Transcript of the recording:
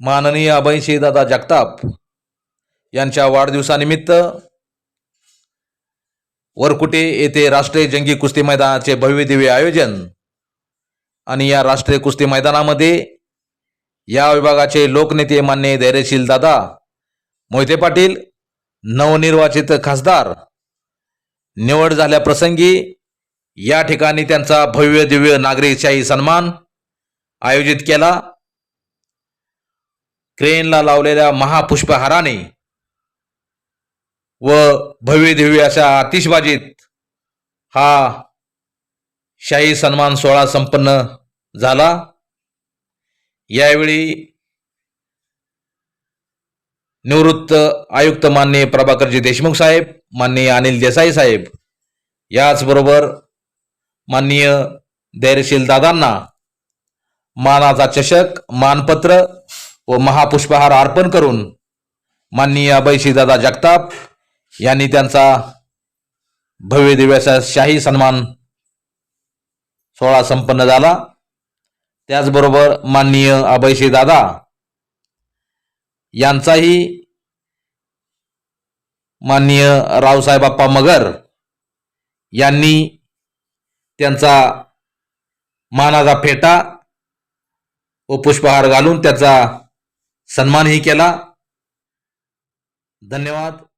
माननीय अभयसिंह दादा जगताप यांच्या वाढदिवसानिमित्त वरकुटे येथे राष्ट्रीय जंगी कुस्ती मैदानाचे भव्य दिव्य आयोजन आणि या राष्ट्रीय कुस्ती मैदानामध्ये या विभागाचे लोकनेते मान्य धैर्यशील दादा मोहिते पाटील नवनिर्वाचित खासदार निवड झाल्याप्रसंगी या ठिकाणी त्यांचा भव्य दिव्य नागरिकशाही सन्मान आयोजित केला. क्रेनला लावलेल्या महापुष्पहाराने व भव्य दिव्य अशा आतिषबाजीत हा शाही सन्मान सोहळा संपन्न झाला. यावेळी निवृत्त आयुक्त माननीय प्रभाकरजी देशमुख साहेब माननीय अनिल देसाई साहेब याचबरोबर माननीय धैर्यशील दादांना मानाचा चषक मानपत्र व महापुष्पहार अर्पण करून माननीय अभयशी दादा जगताप यांनी त्यांचा भव्य दिव्याचा शाही सन्मान सोहळा संपन्न झाला. त्याचबरोबर माननीय अभयशी दादा यांचाही माननीय रावसाहेब आप्पा मगर यांनी त्यांचा मानाचा फेटा व पुष्पहार घालून त्याचा सन्मानही केला. धन्यवाद.